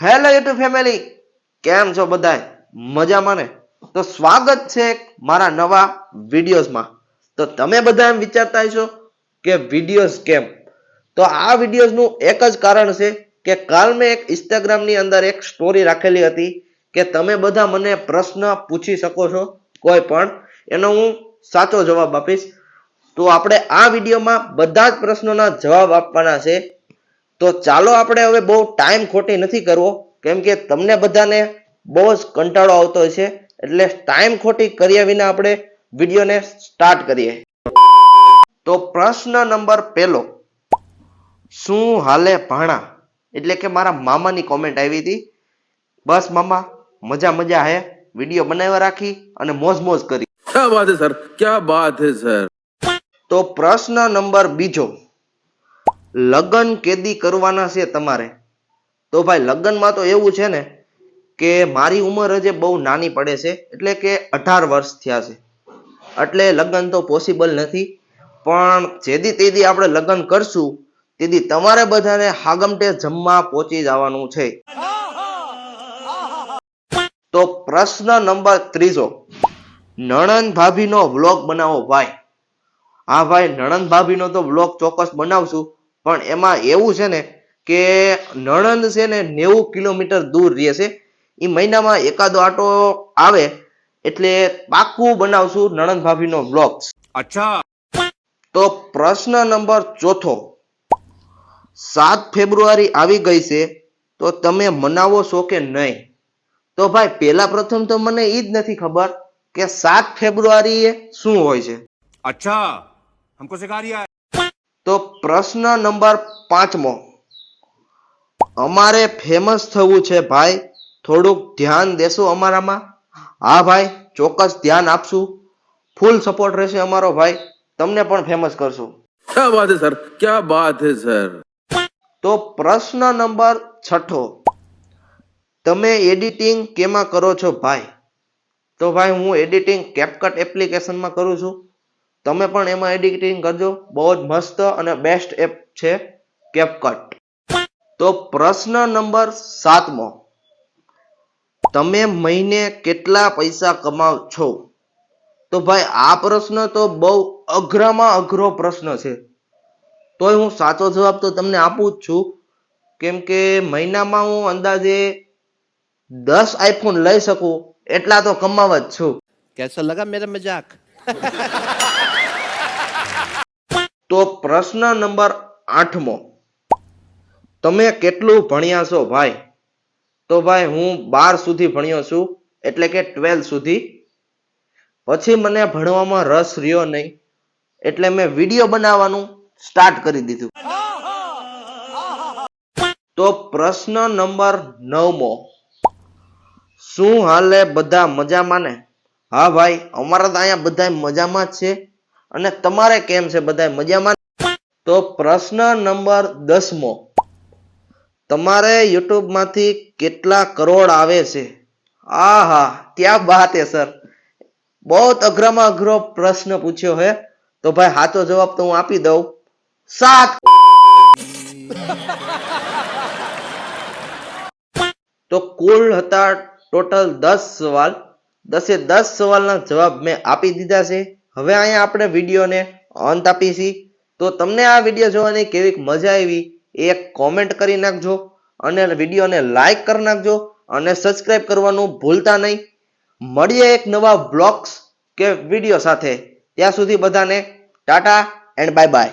Hello YouTube family કેમ છો બધાય? મજામાં ને? તો સ્વાગત છે મારા નવા વિડીયોઝમાં. તો તમે બધા એમ વિચારતા હશો કે વિડીયોઝ કેમ? તો આ વિડીયોઝનું એક જ કારણ છે કે કાલ મેં એક ઇન્સ્ટાગ્રામની અંદર એક સ્ટોરી રાખેલી હતી કે તમે બધા મને પ્રશ્ન પૂછી શકો છો કોઈ પણ. એનો હું સાચો જવાબ આપીશ. તો આપણે આ વિડીયોમાં બધા જ પ્રશ્નોના જવાબ આપવાના છે. તો ચાલો આપણે હવે બહુ ટાઈમ ખોટી નથી કરવો. કેમ કે તમને બધાને બહુ જ કંટાળો આવતો હશે એટલે ટાઈમ ખોટી કર્યા વિના આપણે વિડીયોને સ્ટાર્ટ કરીએ. તો પ્રશ્ન નંબર પહેલો. શું હાલે ભાણા? એટલે કે મારા મામાની કોમેન્ટ આવી હતી. બસ મામા મજા મજા હે. વીડિયો બનાવ્યા રાખી અને મોજ મોજ કરી. ક્યાં વાત હે સર? ક્યાં વાત હે સર? તો પ્રશ્ન નંબર બીજો. લગ્ન કેદી કરવાના છે તમારે? તો ભાઈ, લગ્નમાં તો એવું છે ને કે મારી ઉંમર હજે બહુ નાની પડે છે, એટલે કે અઢાર વર્ષ થયા છે. એટલે લગ્ન તો પોસિબલ નથી, પણ જેદી તેદી આપણે લગ્ન કરશું, તેદી તમારે બધાને હાગમટે જમવા પહોંચી જવાનું છે. તો પ્રશ્ન નંબર ત્રીજો. નણંદ ભાભીનો વ્લોગ બનાવો ભાઈ. હા ભાઈ, નણંદ ભાભીનો તો વ્લોગ ચોક્કસ બનાવશું. પણ એમાં એવું છે ને કે નણંદ છે ને નેવું કિલોમીટર દૂર રહે છે. એ મહિનામાં એકાદો આટો આવે એટલે પાક્કું બનાવશું નણંદ ભાભીનો બ્લોગ અચ્છા. તો પ્રશ્ન નંબર ચોથો. સાત ફેબ્રુઆરી આવી ગઈ છે તો તમે મનાવો છો કે નહીં? તો ભાઈ પેલા પ્રથમ તો મને એ જ નથી ખબર કે સાત ફેબ્રુઆરી શું હોય છે. અચ્છા. હમકો સિખા રહ્યા તો પ્રશ્ન નંબર પાંચમો. અમારે ફેમસ થવું છે ભાઈ થોડુંક ધ્યાન દેશો અમારામાં. હા ભાઈ ચોક્કસ ધ્યાન આપશું. ફૂલ સપોર્ટ રહેશે અમારો ભાઈ. તમને પણ ફેમસ કરશું. ક્યા વાત હે સર? ક્યા વાત હે સર? તો પ્રશ્ન નંબર છઠ્ઠો. તમે એડિટિંગ કેમાં કરો છો ભાઈ? તો ભાઈ હું એડિટિંગ કેપકટ એપ્લિકેશનમાં કરું છું. તમે પણ એમાં એડિટિંગ કરજો. બહુ જ મસ્ત અને બેસ્ટ એપ છે કેપકટ તો પ્રશ્ન નંબર સાતમો. તમે મહિને કેટલા પૈસા કમાવ છો? તો ભાઈ, આ પ્રશ્ન તો બહુ અઘરામાં અઘરો પ્રશ્ન છે. તોય હું સાચો જવાબ તો તમને આપું જ છું. કેમ કે મહિનામાં હું અંદાજે દસ આઈફોન લઈ શકું. એટલા તો કમાવ જ છું. કેસો લગા મેરા મજાક? તો પ્રશ્ન નંબર આઠમો. તમે કેટલું ભણ્યા છો ભાઈ? તો ભાઈ, હું બાર સુધી ભણ્યો છું, એટલે કે ટ્વેલ્થ સુધી. પછી મને ભણવામાં રસ રહ્યો નહીં, એટલે મેં વીડિયો બનાવવાનું સ્ટાર્ટ કરી દીધું. તો પ્રશ્ન નંબર નવમો. શું હાલે બધા મજામાં ને? હા ભાઈ, અમારા તો અહીંયા બધા મજામાં છે. અને તમારે કેમ છે બધા મજામાં? તો પ્રશ્ન નંબર દસમો. તમારે યુટ્યુબમાંથી કેટલા કરોડ આવે છે? આહા, ક્યાં વાત હે સર? બહુ અઘરામાં અઘરો પ્રશ્ન પૂછ્યો હે. તો ભાઈ સાચો જવાબ તો હું આપી દઉં. સાત. તો કુલ હતા ટોટલ દસ સવાલ. દસે દસ સવાલના જવાબ મેં આપી દીધા છે. હવે અહીંયા આપણે વિડીયોને અંત આપીશી. તો તમને આ વીડિયો જોવાની કેવી મજા આવી એ કોમેન્ટ કરી નાખજો અને વિડીયોને લાઈક કરી નાખજો અને સબસ્ક્રાઈબ કરવાનું ભૂલતા નહીં. મળીએ એક નવા બ્લોગ્સ કે વીડિયો સાથે. ત્યાં સુધી બધાને ટાટા એન્ડ બાય બાય.